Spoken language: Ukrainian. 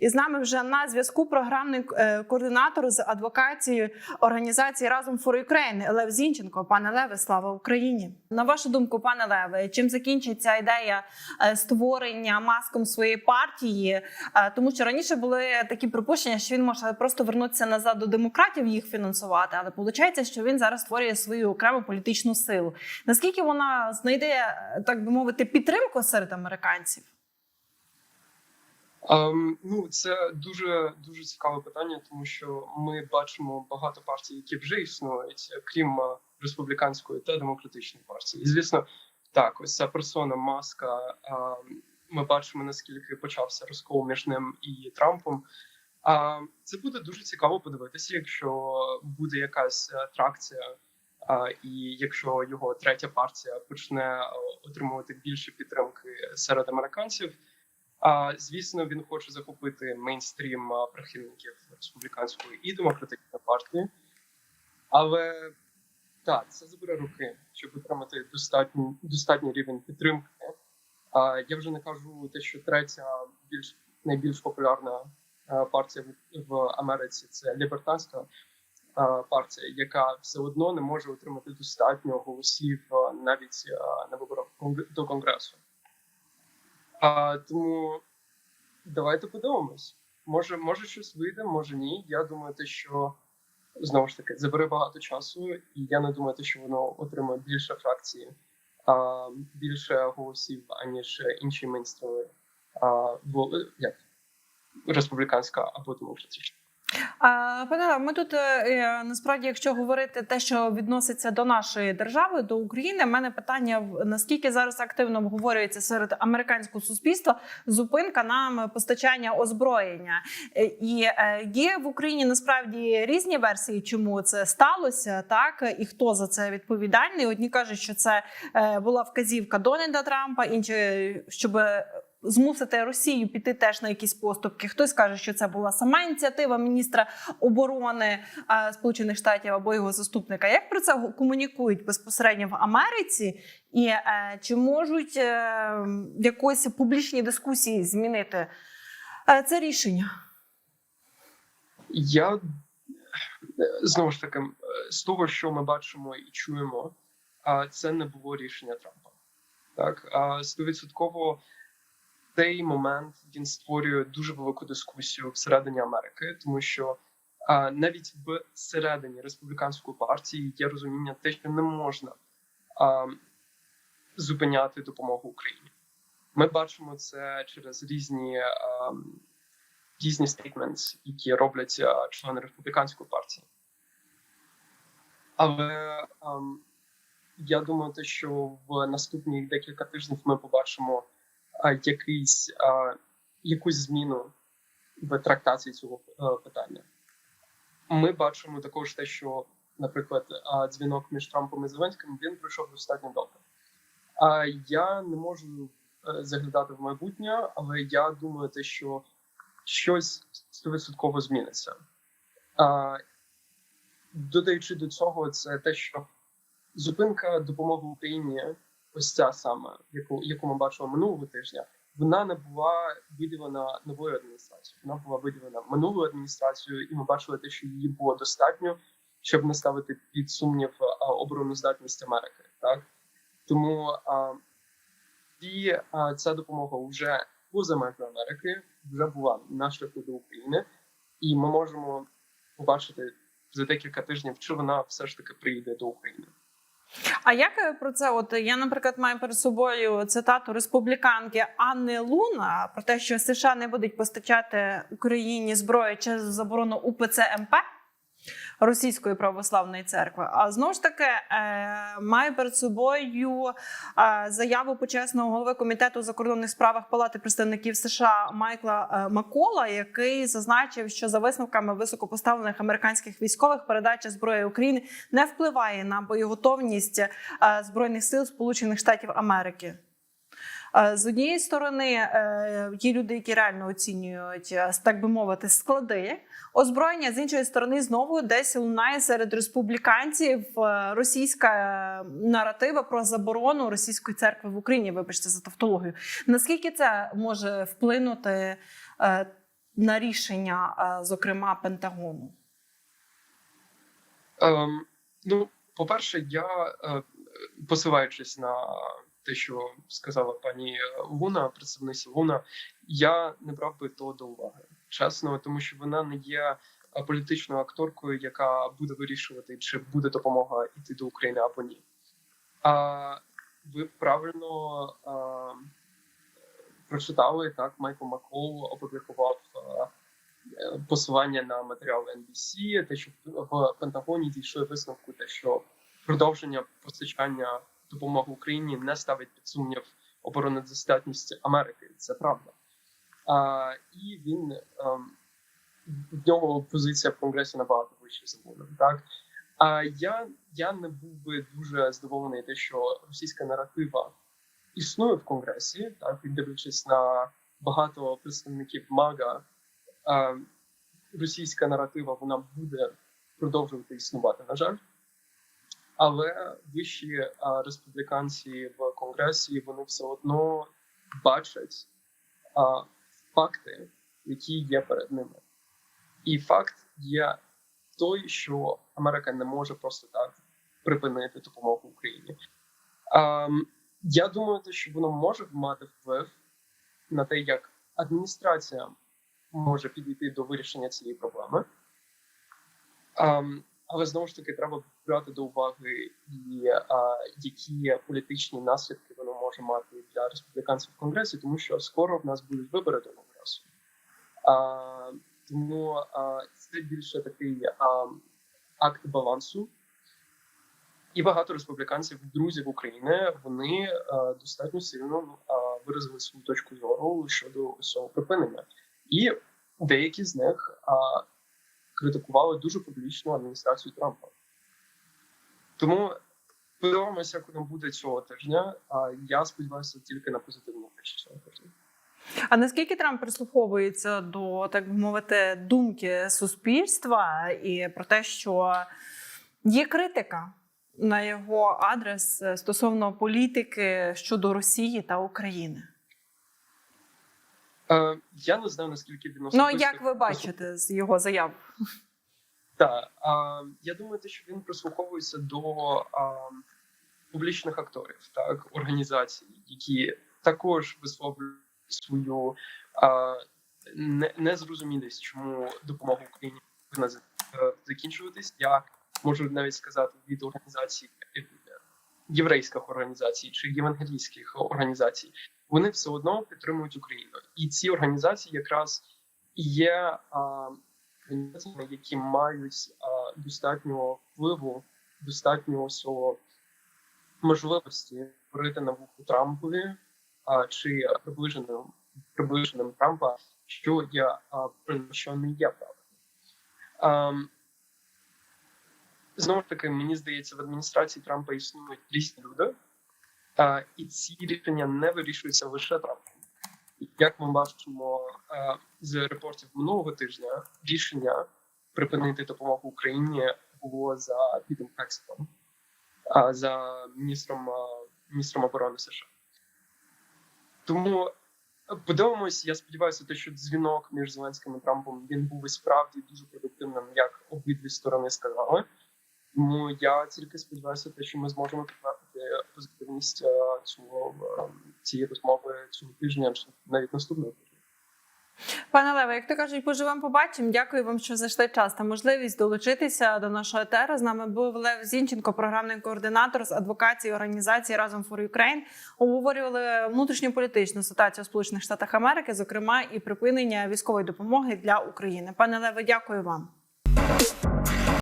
І з нами вже на зв'язку програмний е, координатор з адвокації організації Разом for Ukraine Лев Зінченко. Пане Леве, слава Україні! На вашу думку, пане Леве, чим закінчиться ідея е, створення маском своєї партії? Е, Тому що раніше були такі припущення, що він може просто вернутися назад до демократів, їх фінансувати, але виходить, що він зараз створює свою окрему політичну силу. Наскільки вона знайде, так би мовити, підтримку серед американців? Ем, ну, це дуже дуже цікаве питання, тому що ми бачимо багато партій, які вже існують, крім е, республіканської та демократичної партії. І звісно, так, ось ця персона маска. ем, ми бачимо наскільки почався розкол між ним і Трампом. А це буде дуже цікаво подивитися, якщо буде якась е, тракція, а, і якщо його третя партія почне е, отримувати більше підтримки серед американців. А звісно, він хоче захопити мейнстрім прихильників республіканської і демократичної партії, але так, це забере роки, щоб отримати достатній достатній рівень підтримки. А я вже не кажу те, що третя більш найбільш популярна партія в, Америці це лібертанська партія, яка все одно не може отримати достатньо голосів навіть на виборах до конгресу. А, тому давайте подивимось. Може, може щось вийде, може ні. Я думаю, те, що знову ж таки забере багато часу, і я не думаю, те, що воно отримає більше фракції, а, більше голосів, аніж інші мейнстріми, а, як республіканська або демократична. Пане, ми тут е, е, насправді, якщо говорити те, що відноситься до нашої держави, до України, в мене питання наскільки зараз активно обговорюється серед американського суспільства зупинка нам постачання озброєння, Е, і є в Україні насправді різні версії, чому це сталося, так і хто за це відповідальний. Одні кажуть, що це була вказівка Дональда Трампа, інші щоб змусити Росію піти теж на якісь поступки. Хтось каже, що це була сама ініціатива міністра оборони Сполучених Штатів або його заступника. Як про це комунікують безпосередньо в Америці, і е, чи можуть е, якоїсь публічній дискусії змінити е, це рішення? Я е, знову ж таки з того, що ми бачимо і чуємо, це не було рішення Трампа. Так стовідсотково цей момент він створює дуже велику дискусію всередині Америки, тому що а, навіть всередині республіканської партії є розуміння те, що не можна а, зупиняти допомогу Україні. Ми бачимо це через різні. А, різні statements, які роблять а, члени республіканської партії. Але ем, я думаю, те, що в наступні декілька тижнів ми побачимо а, якийсь, якусь зміну в трактації цього е, питання. Ми бачимо також те, що, наприклад, дзвінок між Трампом і Зеленським він пройшов достатньо добре. Я не можу е, заглядати в майбутнє, але я думаю, те, що щось стовідсотково зміниться. Додаючи до цього, це те, що зупинка допомоги Україні, ось ця саме, яку, яку ми бачили минулого тижня, вона не була виділена новою адміністрацією. Вона була виділена минулою адміністрацією, і ми бачили те, що її було достатньо, щоб не ставити під сумнів обороноздатність Америки. Так тому а, і а, ця допомога вже поза межами Америки вже була на шляху до України, і ми можемо побачити за декілька тижнів, чи вона все ж таки приїде до України. А як е, про це? От я, наприклад, маю перед собою цитату республіканки Анни Луна про те, що США не будуть постачати Україні зброю через заборону УПЦ МП. Російської православної церкви, а знову ж таки е, має перед собою е, заяву почесного голови комітету закордонних справах Палати представників США Майкла е, Макола, який зазначив, що за висновками високопоставлених американських військових передача зброї України не впливає на боєготовність збройних сил Сполучених Штатів Америки. З однієї сторони, е, є люди, які реально оцінюють, е, так би мовити, склади озброєння. З іншої сторони, знову десь лунає серед республіканців е, російська наратива про заборону російської церкви в Україні. Вибачте за тавтологію. Наскільки це може вплинути на рішення, зокрема Пентагону? Ем, ну, по-перше, я е, посилаючись на те, що сказала пані Луна, представниця Луна, я не брав би то до уваги. Чесно, тому що вона не є політичною акторкою, яка буде вирішувати, чи буде допомога йти до України або ні. А ви правильно а, прочитали так, Майкл Макол опублікував а, посилання на матеріали NBC, те, що в Пентагоні дійшли висновку, те, що продовження постачання допомоги Україні не ставить під сумнів обороноздатність Америки. Це правда. А, і він ем, в нього позиція в конгресі набагато вища за Луном, Так а я, я не був би дуже здивований, те, що російська наратива існує в конгресі, так і дивлячись на багато представників МАГА, а, російська наратива вона буде продовжувати існувати, на жаль. Але вищі а, республіканці в конгресі вони все одно бачать а, факти, які є перед ними. І факт є той, що Америка не може просто так припинити допомогу Україні. А, я думаю, що воно може мати вплив на те, як адміністрація може підійти до вирішення цієї проблеми. А, але знову ж таки треба брати до уваги і а, які політичні наслідки воно може мати для республіканців в конгресі, тому що скоро в нас будуть вибори до конгресу. А, тому а, це більше такий а, акт балансу. І багато республіканців, друзів України, вони а, достатньо сильно а, виразили свою точку зору щодо цього припинення, і деякі з них а, критикували дуже публічну адміністрацію Трампа. Тому подивимося, як воно буде цього тижня. А я сподіваюся тільки на позитивну речі цього тижня. А наскільки Трамп прислуховується до так би мовити думки суспільства і про те, що є критика на його адрес е, стосовно політики щодо Росії та України? Е, я не знаю наскільки він Ну як ви бачите з його заяв? Так, я думаю, що він прислуховується до публічних акторів, так організацій, які також висловлюють свою незрозумілість, чому допомога Україні повинна е, закінчуватись. Я можу навіть сказати від організацій е, єврейських організацій чи євангелійських організацій. Вони все одно підтримують Україну, і ці організації якраз є. Організаціями, які мають а, достатньо впливу, достатньо всього можливості говорити на вуху Трампові а, чи приближеним приближеним Трампа, що є а, що не є правильно. Знову ж таки, мені здається, в адміністрації Трампа існують різні люди, і ці рішення не вирішуються лише Трампом. Як ми бачимо з репортів минулого тижня, рішення припинити допомогу Україні було за Пітом Хексетом, за міністром, міністром оборони США. Тому подивимось, я сподіваюся, те, що дзвінок між Зеленським і Трампом він був і справді дуже продуктивним, як обидві сторони сказали. Тому я тільки сподіваюся, те, що ми зможемо підтвердити позитивність е, цього е, цієї розмови цього тижня, чи навіть наступного тижня. Пане Леве, як то кажуть, поживемо, побачимо. Дякую вам, що знайшли час та можливість долучитися до нашого етера. З нами був Лев Зінченко, програмний координатор з адвокації організації Разом for Ukraine. Обговорювали внутрішньополітичну ситуацію у Сполучених Штатах Америки, зокрема і припинення військової допомоги для України. Пане Леве, дякую вам.